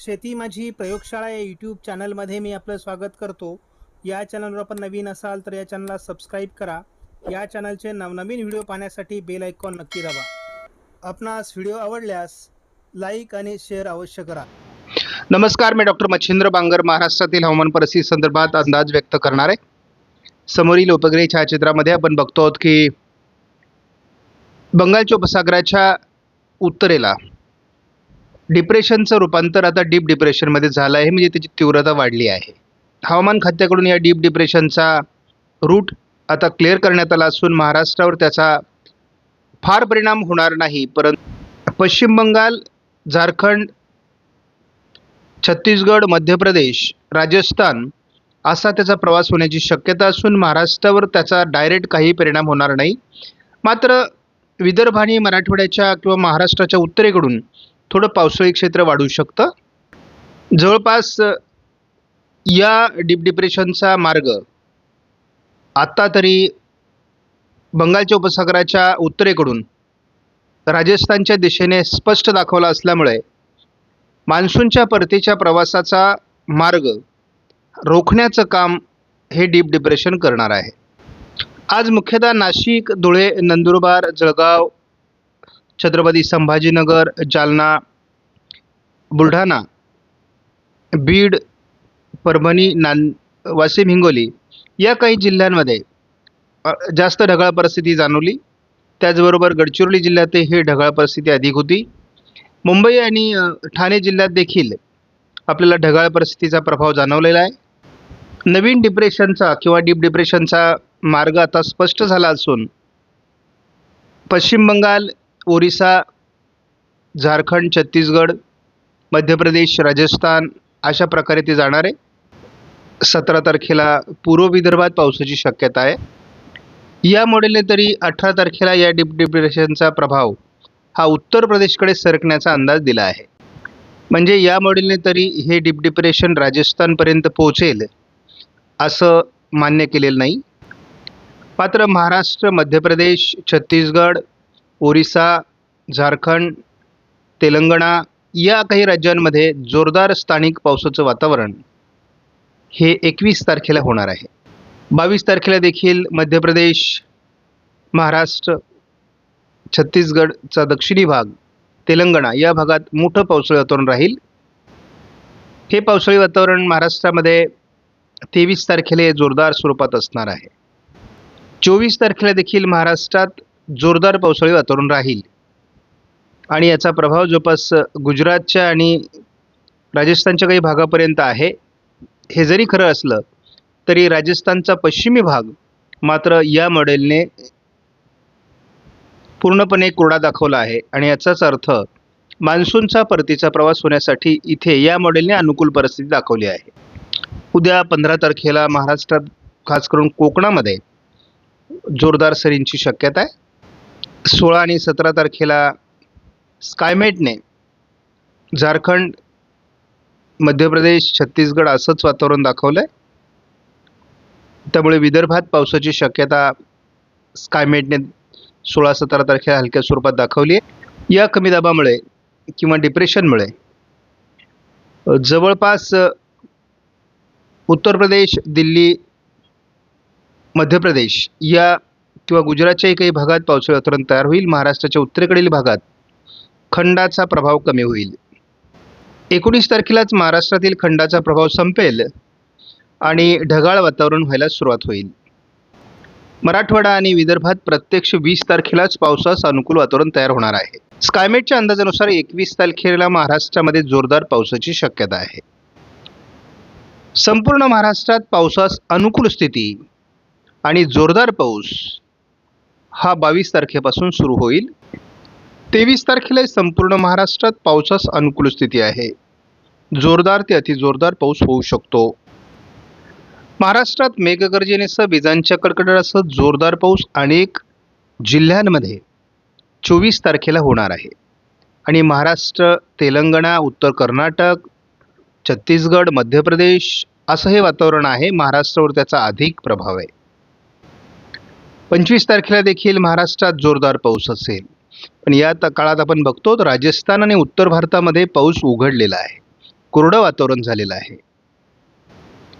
शेती माझी प्रयोगशाळा या यूट्यूब चॅनलमध्ये मी आपलं स्वागत करतो. या चॅनलवर आपण नवीन असाल तर या चॅनलला सबस्क्राईब करा. या चॅनलचे नवनवीन व्हिडिओ पाहण्यासाठी बेल आयकॉन नक्की दाबा. आपणास व्हिडिओ आवडल्यास लाईक आणि शेअर अवश्य करा. नमस्कार मी डॉक्टर मच्छिंद्र बांगर महाराष्ट्रातील हवामान परिस्थिती संदर्भात अंदाज व्यक्त करणार. आहे समोरील उपग्रही छायाचित्रामध्ये आपण बघतो आहोत की बंगालच्या उपसागराच्या उत्तरेला डिप्रेशनचं रूपांतर आता डीप डिप्रेशनमध्ये झालं आहे म्हणजे त्याची तीव्रता वाढली आहे. हवामान खात्याकडून या डीप डिप्रेशनचा रूट आता क्लिअर करण्यात आला असून महाराष्ट्रावर त्याचा फार परिणाम होणार नाही परंतु पश्चिम बंगाल झारखंड छत्तीसगड मध्य प्रदेश राजस्थान असा त्याचा प्रवास होण्याची शक्यता असून महाराष्ट्रावर त्याचा डायरेक्ट काही परिणाम होणार नाही. मात्र विदर्भ आणि मराठवाड्याच्या किंवा महाराष्ट्राच्या उत्तरेकडून थोडं पावसाळी क्षेत्र वाढू शकतं. जवळपास या डीप डिप्रेशनचा मार्ग आत्ता तरी बंगालच्या उपसागराच्या उत्तरेकडून राजस्थानच्या दिशेने स्पष्ट दाखवला असल्यामुळे मान्सूनच्या परतीच्या प्रवासाचा मार्ग रोखण्याचं काम हे डीप डिप्रेशन करणार आहे. आज मुख्यतः नाशिक धुळे नंदुरबार जळगाव छत्रपती संभाजीनगर जालना बुलढाणा बीड परभणी नान वाशिम हिंगोली या काही जिल्ह्यांमध्ये जास्त ढगाळ परिस्थिती जाणवली. त्याचबरोबर गडचिरोली जिल्ह्यातही ही ढगाळ परिस्थिती अधिक होती. मुंबई आणि ठाणे जिल्ह्यात देखील आपल्याला ढगाळ परिस्थितीचा प्रभाव जाणवलेला आहे. नवीन डिप्रेशनचा किंवा डीप डिप्रेशनचा मार्ग आता स्पष्ट झाला असून पश्चिम बंगाल ओरिसा झारखंड छत्तीसगड मध्य प्रदेश राजस्थान अशा प्रकारे ते जाणार आहे. सतरा तारखेला पूर्व विदर्भात पावसाची शक्यता आहे. या मॉडेलने तरी अठरा तारखेला या डीप डिप्रेशनचा प्रभाव हा उत्तर प्रदेशकडे सरकण्याचा अंदाज दिला आहे. म्हणजे या मॉडेलने तरी हे डीप डिप्रेशन राजस्थानपर्यंत पोहोचेल असं मान्य केलेलं नाही. मात्र महाराष्ट्र मध्य प्रदेश छत्तीसगड ओरिसा झारखंड तेलंगणा या काही राज्यांमध्ये जोरदार स्थानिक पावसाचं वातावरण हे एकवीस तारखेला होणार आहे. बावीस तारखेला देखील मध्य प्रदेश महाराष्ट्र छत्तीसगडचा दक्षिणी भाग तेलंगणा या भागात मोठं पावसाळी वातावरण राहील. हे पावसाळी वातावरण महाराष्ट्रामध्ये तेवीस तारखेला हे जोरदार स्वरूपात असणार आहे. चोवीस तारखेला देखील महाराष्ट्रात जोरदार पावसाळी वातावरण राहील. आणि याचा प्रभाव जवळपास गुजरातच्या आणि राजस्थानच्या काही भागापर्यंत आहे. हे जरी खरं असलं तरी राजस्थानचा पश्चिमी भाग मात्र या मॉडेलने पूर्णपणे कोरडा दाखवला आहे. आणि याचाच अर्थ मान्सूनचा परतीचा प्रवास होण्यासाठी इथे या मॉडेलने अनुकूल परिस्थिती दाखवली आहे. उद्या पंधरा तारखेला महाराष्ट्रात खास करून कोकणामध्ये जोरदार सरींची शक्यता आहे. सोळा आणि सतरा तारखेला स्कायमेटने झारखंड मध्य प्रदेश छत्तीसगड असंच वातावरण दाखवलं आहे त्यामुळे विदर्भात पावसाची शक्यता स्कायमेटने सोळा सतरा तारखेला हलक्या स्वरूपात दाखवली आहे. या कमी दाबामुळे किंवा डिप्रेशनमुळे जवळपास उत्तर प्रदेश दिल्ली मध्य प्रदेश या किंवा गुजरातच्याही काही भागात पावसाळी वातावरण तयार होईल. महाराष्ट्राच्या उत्तरेकडील भागात खंडाचा प्रभाव कमी होईल. एकोणीस तारखेलाच महाराष्ट्रातील खंडाचा प्रभाव संपेल आणि ढगाळ वातावरण व्हायला सुरुवात होईल. मराठवाडा आणि विदर्भात प्रत्यक्ष वीस तारखेलाच पावसास अनुकूल वातावरण तयार होणार आहे. स्कायमेटच्या अंदाजानुसार एकवीस तारखेला महाराष्ट्रामध्ये जोरदार पावसाची शक्यता आहे. संपूर्ण महाराष्ट्रात पावसास अनुकूल स्थिती आणि जोरदार पाऊस हा बावीस तारखेपासून सुरू होईल. तेवीस तारखेला संपूर्ण महाराष्ट्रात पावसास अनुकूल स्थिती आहे. जोरदार ते अतिजोरदार पाऊस होऊ शकतो. महाराष्ट्रात मेघगर्जनेसह विजांच्या कडकडाटासह जोरदार पाऊस अनेक जिल्ह्यांमध्ये चोवीस तारखेला होणार आहे. आणि महाराष्ट्र तेलंगणा उत्तर कर्नाटक छत्तीसगड मध्य प्रदेश असं हे वातावरण आहे महाराष्ट्रावर त्याचा अधिक प्रभाव आहे. पंचवीस तारखेला देखील महाराष्ट्रात जोरदार पाऊस असेल. पण या त- काळात आपण बघतो तर राजस्थान आणि उत्तर भारतामध्ये पाऊस उघडलेला आहे. कोरडं वातावरण झालेलं आहे.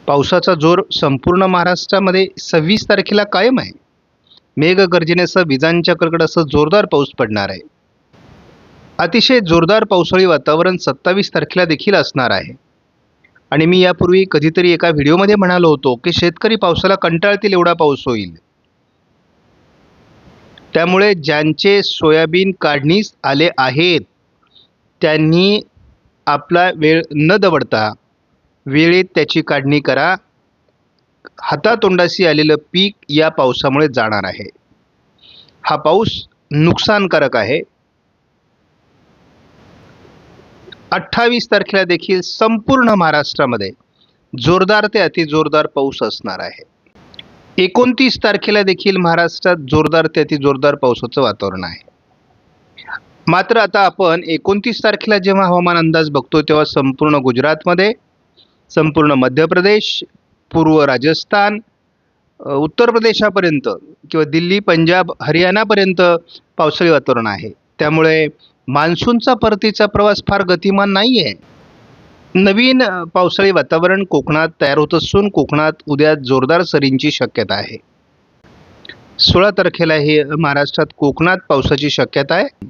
पावसाचा जोर संपूर्ण महाराष्ट्रामध्ये सव्वीस तारखेला कायम आहे. मेघगर्जनेसह विजांच्या कडकडासह जोरदार पाऊस पडणार आहे. अतिशय जोरदार पावसाळी वातावरण सत्तावीस तारखेला देखील असणार आहे. आणि मी यापूर्वी कधीतरी एका व्हिडिओमध्ये म्हणालो होतो की शेतकरी पावसाला कंटाळतील एवढा पाऊस होईल. त्यामुळे ज्यांचे सोयाबीन काढणीस आले आहेत त्यांनी आपला वेळ न दवडता वेळेत त्याची काढणी करा. हातातोंडाशी आलेलं पीक या पावसामुळे जाणार आहे. हा पाऊस नुकसानकारक आहे. अठ्ठावीस तारखेला देखील संपूर्ण महाराष्ट्रामध्ये जोरदार ते अतिजोरदार पाऊस असणार आहे. एकोणतीस तारखेला देखील महाराष्ट्रात जोरदार ते जोरदार पावसाचं वातावरण आहे. मात्र आता आपण एकोणतीस तारखेला जेव्हा हवामान अंदाज बघतो तेव्हा संपूर्ण गुजरातमध्ये संपूर्ण मध्य प्रदेश पूर्व राजस्थान उत्तर प्रदेशापर्यंत किंवा दिल्ली पंजाब हरियाणापर्यंत पावसाळी वातावरण आहे. त्यामुळे मान्सूनचा परतीचा प्रवास फार गतिमान नाही आहे नवीन पावसाळी वातावरण कोकणात तयार होत असून कोकणात उद्या जोरदार सरींची शक्यता आहे. सोळा तारखेला हे महाराष्ट्रात कोकणात पावसाची शक्यता आहे.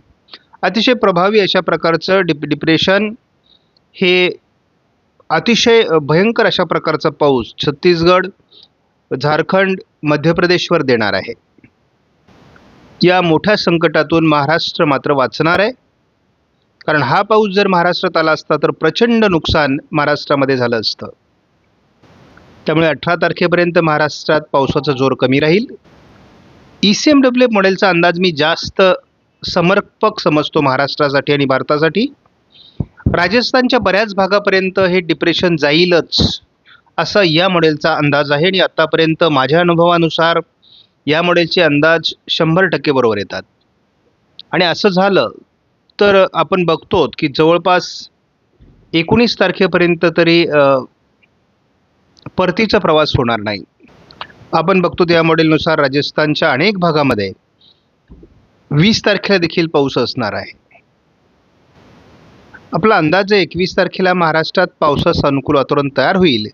अतिशय प्रभावी अशा प्रकारचं डिप डिप्रेशन हे अतिशय भयंकर अशा प्रकारचा पाऊस छत्तीसगड झारखंड मध्य प्रदेशवर देणार आहे. या मोठ्या संकटातून महाराष्ट्र मात्र वाचणार आहे. कारण हा पाऊस जर महाराष्ट्रात आला असता तर प्रचंड नुकसान महाराष्ट्रामध्ये झालं असतं. त्यामुळे अठरा तारखेपर्यंत महाराष्ट्रात पावसाचा जोर कमी राहील. ई सी एम डब्ल्यू मॉडेलचा अंदाज मी जास्त समर्पक समजतो महाराष्ट्रासाठी आणि भारतासाठी. राजस्थानच्या बऱ्याच भागापर्यंत हे डिप्रेशन जाईलच असा या मॉडेलचा अंदाज आहे आणि आत्तापर्यंत माझ्या अनुभवानुसार या मॉडेलचे अंदाज शंभर टक्के बरोबर येतात. आणि असं झालं तर आपण बघतो की जवळपास एकोणीस तारखेपर्यंत तरी परतीचा प्रवास होणार नाही. आपण बघतो त्या मॉडेलनुसार राजस्थानच्या अनेक भागामध्ये वीस तारखेला देखील पाऊस असणार आहे. आपला अंदाज आहे एकवीस तारखेला महाराष्ट्रात पावसास अनुकूल वातावरण तयार होईल.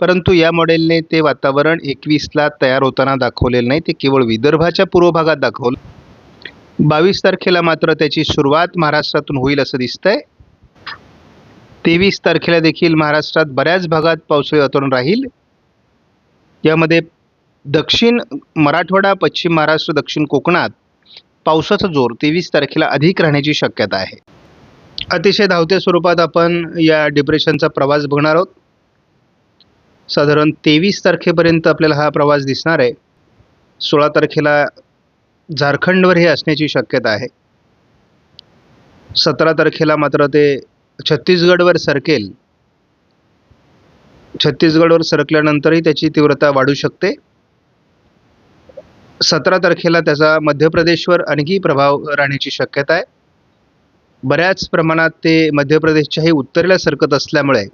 परंतु या मॉडेलने ते वातावरण एकवीसला तयार होताना दाखवलेलं नाही ते केवळ विदर्भाच्या पूर्व भागात दाखवलं. बावीस तारखेला मात्र त्याची सुरुवात महाराष्ट्रातून होईल असं दिसतंय. तेवीस तारखेला देखील महाराष्ट्रात बऱ्याच भागात पावसाळी वातावरण राहील. यामध्ये दक्षिण मराठवाडा पश्चिम महाराष्ट्र दक्षिण कोकणात पावसाचा जोर तेवीस तारखेला अधिक राहण्याची शक्यता आहे. अतिशय धावत्या स्वरूपात आपण या डिप्रेशनचा प्रवास बघणार आहोत. साधारण तेवीस तारखेपर्यंत आपल्याला हा प्रवास दिसणार आहे. सोळा तारखेला झारखंडवर हे असण्याची शक्यता आहे. सतरा तारखेला मात्र ते छत्तीसगडवर सरकेल. छत्तीसगडवर सरकल्यानंतरही त्याची तीव्रता वाढू शकते. सतरा तारखेला त्याचा मध्य प्रदेशवर आणखी प्रभाव राहण्याची शक्यता आहे. बऱ्याच प्रमाणात ते मध्य प्रदेशच्याही उत्तरेला सरकत असल्यामुळे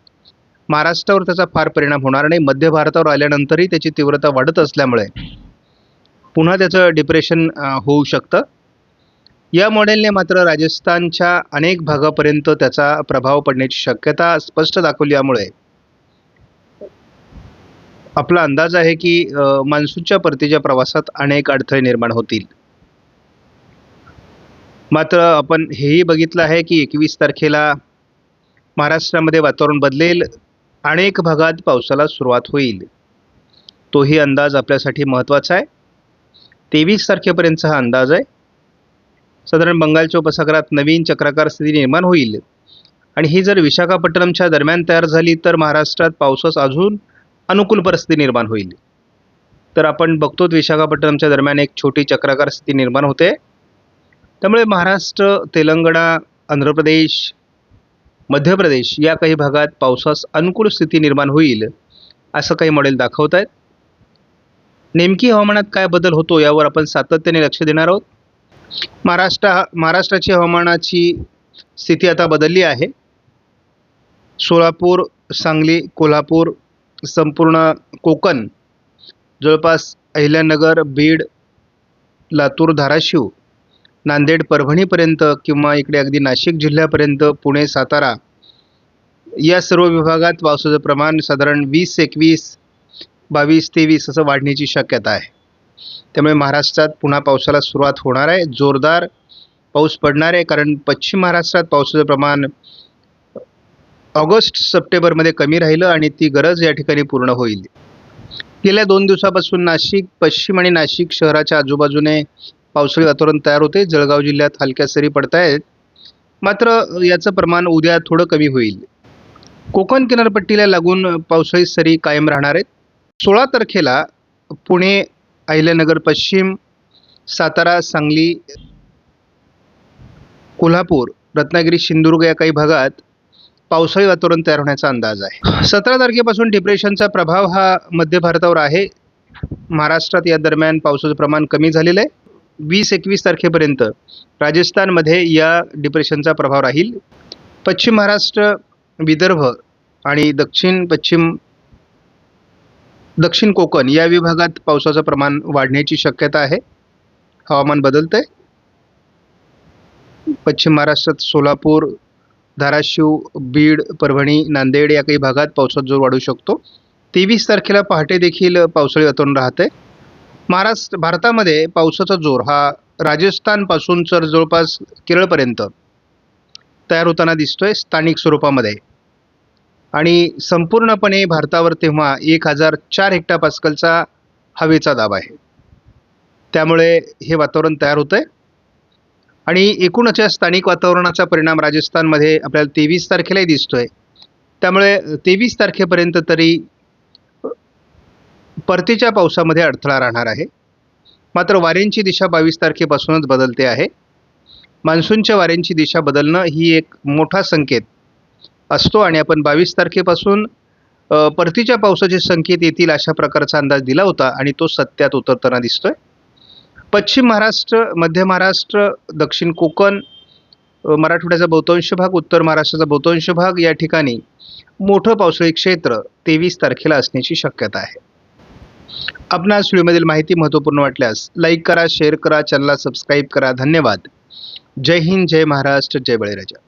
महाराष्ट्रावर त्याचा फार परिणाम होणार नाही. मध्य भारतावर आल्यानंतरही त्याची तीव्रता वाढत असल्यामुळे पुन्हा त्याचं डिप्रेशन होऊ शकतं. या मॉडेलने मात्र राजस्थानच्या अनेक भागापर्यंत त्याचा प्रभाव पडण्याची शक्यता स्पष्ट दाखवली यामुळे. आपला अंदाज आहे की मान्सूनच्या परतीच्या प्रवासात अनेक अडथळे निर्माण होतील. मात्र आपण हेही बघितलं आहे की एकवीस तारखेला महाराष्ट्रामध्ये वातावरण बदलेल. अनेक भागात पावसाला सुरुवात होईल. तोही अंदाज आपल्यासाठी महत्त्वाचा आहे. तेवीस तारखेपर्यंतचा हा अंदाज आहे. साधारण बंगालच्या उपसागरात नवीन चक्राकार स्थिती निर्माण होईल. आणि ही जर विशाखापट्टणमच्या दरम्यान तयार झाली तर महाराष्ट्रात पावसास अजून अनुकूल परिस्थिती निर्माण होईल. तर आपण बघतो विशाखापट्टणमच्या दरम्यान एक छोटी चक्राकार स्थिती निर्माण होते. त्यामुळे महाराष्ट्र तेलंगणा आंध्र प्रदेश मध्य प्रदेश या काही भागात पावसास अनुकूल स्थिती निर्माण होईल असं काही मॉडेल दाखवत आहेत नेमकी हवामानात काय बदल होतो यावर आपण सातत्याने लक्ष देणार आहोत. महाराष्ट्र महाराष्ट्राची हवामानाची स्थिती आता बदलली आहे. सोलापूर सांगली कोल्हापूर संपूर्ण कोकण जवळपास अहिल्यानगर बीड लातूर धाराशिव नांदेड परभणीपर्यंत किंवा इकडे अगदी नाशिक जिल्ह्यापर्यंत पुणे सातारा या सर्व विभागात पावसाचं प्रमाण साधारण वीस एकवीस बावीस तेवीस असं वाढण्याची शक्यता आहे. त्यामुळे महाराष्ट्रात पुन्हा पावसाला सुरुवात होणार आहे. जोरदार पाऊस पडणार आहे कारण पश्चिम महाराष्ट्रात पावसाचं प्रमाण ऑगस्ट सप्टेंबरमध्ये कमी राहिलं आणि ती गरज या ठिकाणी पूर्ण होईल. गेल्या दोन दिवसापासून नाशिक पश्चिम आणि नाशिक शहराच्या आजूबाजूने पावसाळी वातावरण तयार होते. जळगाव जिल्ह्यात हलक्या सरी पडत आहेत मात्र याचं प्रमाण उद्या थोडं कमी होईल. कोकण किनारपट्टीला लागून पावसाळी सरी कायम राहणार आहेत. सोळा तारखेला पुणे अहिल्यानगर पश्चिम सातारा सांगली कोल्हापूर रत्नागिरी सिंधुदुर्ग या काही भागात पावसाळी वातावरण तयार होण्याचा अंदाज आहे. सतरा तारखेपासून डिप्रेशनचा प्रभाव हा मध्य भारतावर आहे. महाराष्ट्रात या दरम्यान पावसाचं प्रमाण कमी झालेलं आहे. वीस एकवीस तारखेपर्यंत राजस्थानमध्ये या डिप्रेशनचा प्रभाव राहील. पश्चिम महाराष्ट्र विदर्भ आणि दक्षिण पश्चिम दक्षिण कोकण या विभागात पावसाचं प्रमाण वाढण्याची शक्यता आहे. हवामान बदलतंय. पश्चिम महाराष्ट्रात सोलापूर धाराशिव बीड परभणी नांदेड या काही भागात पावसात जोर वाढू शकतो. तेवीस तारखेला पहाटे देखील पावसाळी वातावरण राहते महाराष्ट्र भारतामध्ये पावसाचा जोर हा राजस्थानपासून तर जवळपास केरळपर्यंत तयार होताना दिसतोय. स्थानिक स्वरूपामध्ये आणि संपूर्णपणे भारतावर तेव्हा एक हजार चार हेक्टा पास्कलचा हवेचा दाब आहे. त्यामुळे हे वातावरण तयार होतं आहे आणि एकूणच या स्थानिक वातावरणाचा परिणाम राजस्थानमध्ये आपल्याला तेवीस तारखेलाही दिसतो आहे त्यामुळे तेवीस तारखेपर्यंत तरी परतीच्या पावसामध्ये अडथळा राहणार आहे. मात्र वाऱ्यांची दिशा बावीस तारखेपासूनच बदलते आहे. मान्सूनच्या वाऱ्यांची दिशा बदलणं ही एक मोठा संकेत असतो आणि आपण बावीस तारखेपासून परतीच्या पावसाचे संकेत येतील अशा प्रकारचा अंदाज दिला होता आणि तो सत्यात उतरताना दिसतोय. पश्चिम महाराष्ट्र मध्य महाराष्ट्र दक्षिण कोकण मराठवाड्याचा बहुतांश भाग उत्तर महाराष्ट्राचा बहुतांश भाग या ठिकाणी मोठं पावसाळी क्षेत्र तेवीस तारखेला असण्याची शक्यता आहे. आपणास व्हिडिओमधील माहिती महत्त्वपूर्ण वाटल्यास लाईक करा शेअर करा चॅनलला सबस्क्राईब करा. धन्यवाद. जय हिंद जय महाराष्ट्र जय बळीराजा.